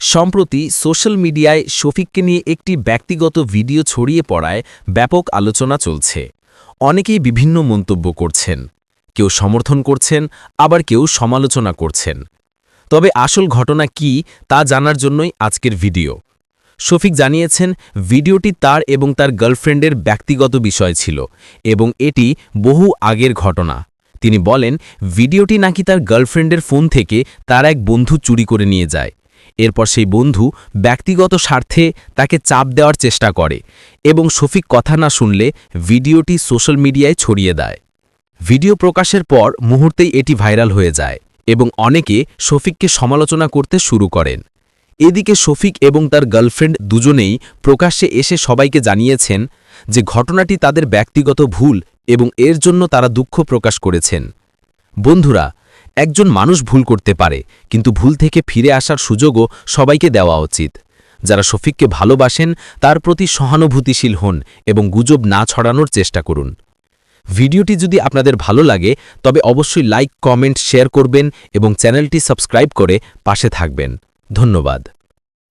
সম্প্রতি সোশ্যাল মিডিয়ায় শফিককে নিয়ে একটি ব্যক্তিগত ভিডিও ছড়িয়ে পড়ায় ব্যাপক আলোচনা চলছে। অনেকেই বিভিন্ন মন্তব্য করছেন। কেউ সমর্থন করছেন, আবার কেউ সমালোচনা করছেন। তবে আসল ঘটনা কি তা জানার জন্যই আজকের ভিডিও। শফিক জানিয়েছেন, ভিডিওটি তার এবং তার গার্লফ্রেন্ডের ব্যক্তিগত বিষয় ছিল এবং এটি বহু আগের ঘটনা। তিনি বলেন, ভিডিওটি নাকি তার গার্লফ্রেন্ডের ফোন থেকে তার এক বন্ধু চুরি করে নিয়ে যায়। এরপর সেই বন্ধু ব্যক্তিগত স্বার্থে তাকে চাপ দেওয়ার চেষ্টা করে এবং শফিক কথা না শুনলে ভিডিওটি সোশ্যাল মিডিয়ায় ছড়িয়ে দেয়। ভিডিও প্রকাশের পর মুহূর্তেই এটি ভাইরাল হয়ে যায় এবং অনেকে শফিককে সমালোচনা করতে শুরু করেন। এদিকে শফিক এবং তার গার্লফ্রেন্ড দুজনেই প্রকাশ্যে এসে সবাইকে জানিয়েছেন যে ঘটনাটি তাদের ব্যক্তিগত ভুল এবং এর জন্য তারা দুঃখ প্রকাশ করেছেন। বন্ধুরা একজন মানুষ ভুল করতে পারে, কিন্তু ভুল থেকে ফিরে আসার সুযোগও সবাইকে দেওয়া উচিত। যারা শফিককে ভালোবাসেন, তার প্রতি সহানুভূতিশীল হন এবং গুজব না ছড়ানোর চেষ্টা করুন। ভিডিওটি যদি আপনাদের ভালো লাগে, তবে অবশ্যই লাইক, কমেন্ট, শেয়ার করবেন এবং চ্যানেলটি সাবস্ক্রাইব করে পাশে থাকবেন। ধন্যবাদ।